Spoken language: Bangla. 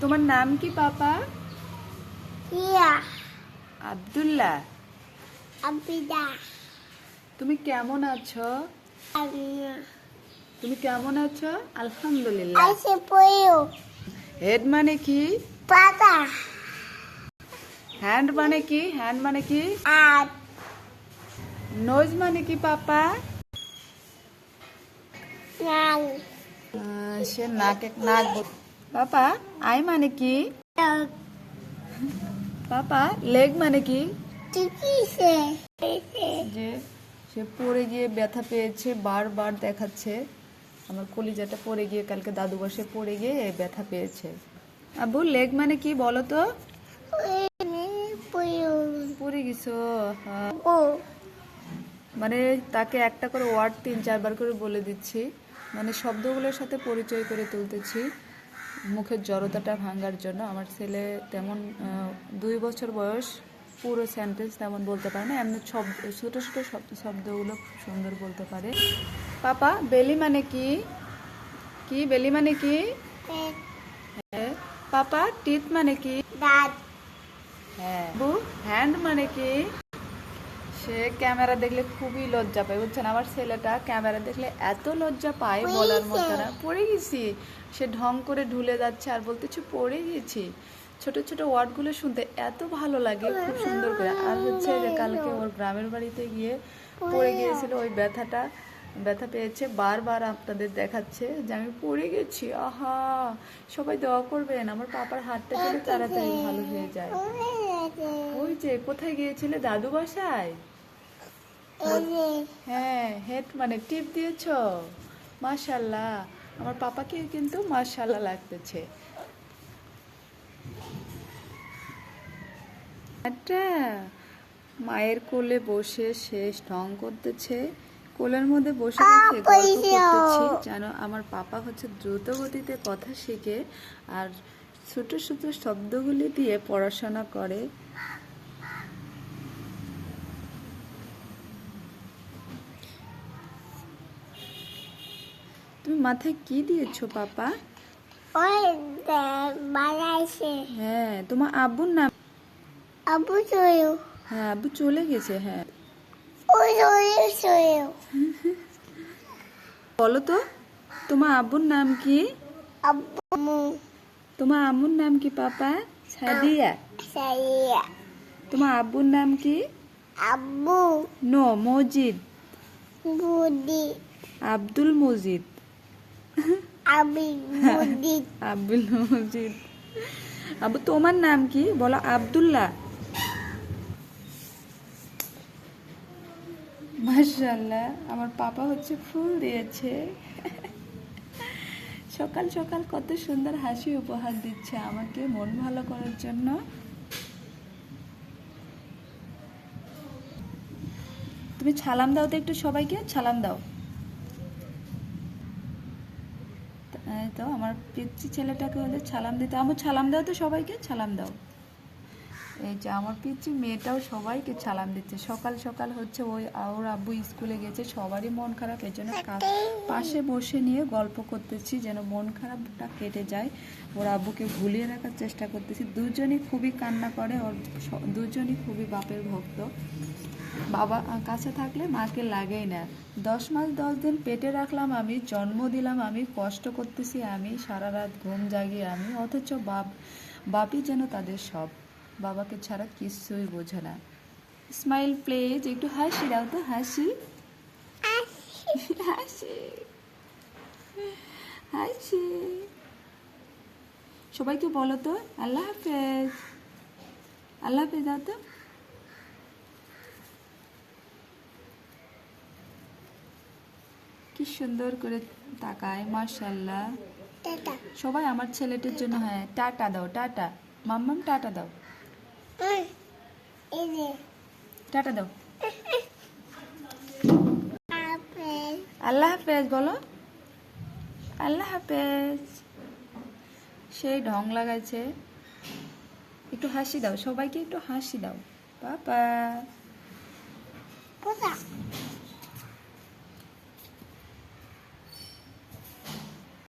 তোমার নাম কি পাপা? ইয়া। আব্দুল্লাহ। আবিদা তুমি কেমন আছো? তুমি কেমন আছো? আলহামদুলিল্লাহ। হেড মানে কি? পাতা। হ্যান্ড মানে কি? হ্যান্ড মানে কি? নোজ মানে কি পাপা? সে নাকে নাক বল- পাপা আই মানে কি? পাপা লেগ মানে কি? যে সে পড়ে গিয়ে ব্যথা পেয়েছে বারবার দেখাচ্ছে। আমার কলিজাটা পড়ে গিয়ে কালকে দাদু বসে পড়ে গিয়ে ব্যথা পেয়েছে। আবু লেগ মানে কি বলো তো? পড়ে গেছো? মানে তাকে একটা করে ওয়ার্ড তিন চারবার করে বলে দিচ্ছি। মানে শব্দগুলোর সাথে পরিচয় করে তুলতেছি। মুখের জড়তাটা ভাঙার জন্য। আমার ছেলে তেমন দুই বছর বয়স পুরো সেন্টেন্স তেমন বলতে পারে না। এমনি শব্দ ছোটো ছোটো শব্দ শব্দগুলো খুব সুন্দর বলতে পারে। পাপা বেলি মানে কি? কি বেলি মানে কি? হ্যাঁ। পাপা টিথ মানে কি? হ্যাঁ। বু হ্যান্ড মানে কি? সে ক্যামেরা দেখলে খুবই লজ্জা পায় বুঝছেন? আমার ছেলেটা ক্যামেরা দেখলে এত লজ্জা পায় বলার মতো না। পড়ে গেছি। সে ঢং করে ঢুলে যাচ্ছে আর বলতেছে পড়ে গেছি। ছোট ছোট ওয়ার্ডগুলো শুনতে এত ভালো লাগে খুব সুন্দর করে। আর হচ্ছে যে কালকে ওর গ্রামের বাড়িতে গিয়ে পড়ে গিয়েছিল ওই ব্যথাটা। ব্যথা পেয়েছে বারবার আপনাদের দেখাচ্ছে যে আমি পড়ে গেছি। আহা! সবাই দোয়া করবেন আমার পাপার হাতটা যেন তাড়াতাড়ি ভালো হয়ে যায়। ওই যে কোথায় গিয়েছিলে? দাদু বাসায় হ্যাঁ হেড মানে টিপ দিয়েছ? মাশাল্লাহ। আমার পাপাকে কিন্তু মাশাল্লাহ লাগতেছে। একটা মায়ের কোলে বসে শেষ ঢং করতেছে। কোলের মধ্যে বসে গল্প করতেছি। যেন আমার পাপা হচ্ছে দ্রুত গতিতে কথা শিখে আর ছোট ছোট শব্দগুলি দিয়ে পড়াশোনা করে। মাথায় কি দিয়েছ পাপা? ওই হ্যাঁ তোমার আব্বুর নাম? আব্বু সয়ো হ্যাঁ আব্বু চলে গেছে হ্যাঁ। ওই সয়ো বলো তো তোমার আব্বুর নাম কি? আব্বু তোমার আম্মুর নাম কি পাপা? সাদিয়া। সাইয়া তোমার আব্বুর নাম কি? আব্বু। নো মজিদ। বুদি। আব্দুল মজিদ। আব্দুল মজিদ। আব্বু তোমার নাম কি? বলো, আব্দুল্লাহ। মাশাল্লাহ আমার পাপা হচ্ছে ফুল দিয়েছে। সকাল সকাল কত সুন্দর হাসি উপহার দিচ্ছে আমাকে মন ভালো করার জন্য। তুমি ছালাম দাও তো একটু সবাইকে, ছালাম দাও এই তো আমার পিচ্ছি ছেলেটাকে হলে ছালাম দিতে আমার ছালাম দাও তো সবাইকে ছালাম দাও। এই যে আমার পিচ্ছি মেয়েটাও সবাইকে ছালাম দিচ্ছে। সকাল সকাল হচ্ছে ওই ওর আব্বু স্কুলে গেছে, সবারই মন খারাপ এই জন্য পাশে বসে নিয়ে গল্প করতেছি যেন মন খারাপটা কেটে যায়। ওর আব্বুকে ভুলিয়ে রাখার চেষ্টা করতেছি। দুজনই খুবই কান্না করে, ওর দুজনই খুবই বাপের ভক্ত। বাবা কাছে থাকলে মাকে লাগেই না। দশ মাস, দশ দিন পেটে রাখলাম আমি, জন্ম দিলাম আমি, কষ্ট করতেছি আমি, সারা রাত ঘুম জাগি আমি, অথচ বাপ বাপই যেন তাদের সব। বাবাকে ছাড়া কিছুই বোঝে না। স্মাইল প্লেজ একটু হাসি দাও তো হাসি। হাসি। হাসি। সবাইকে বলো তো আল্লাহ হাফেজ। আল্লাহ হাফেজ দাও তো। কি সুন্দর করে তাকায় মার্শাল্লাহ সবাই আমার ছেলেটির জন্য হ্যাঁ টাটা দাও টাটা। মাম্মাম টাটা দাও। টাটা দাও। আল্লাহ হাফেজ, বলো। আল্লাহ হাফেজ। সেই ঢং লাগাইছে। একটু হাসি দাও, সবাইকে একটু হাসি দাও। বাবা।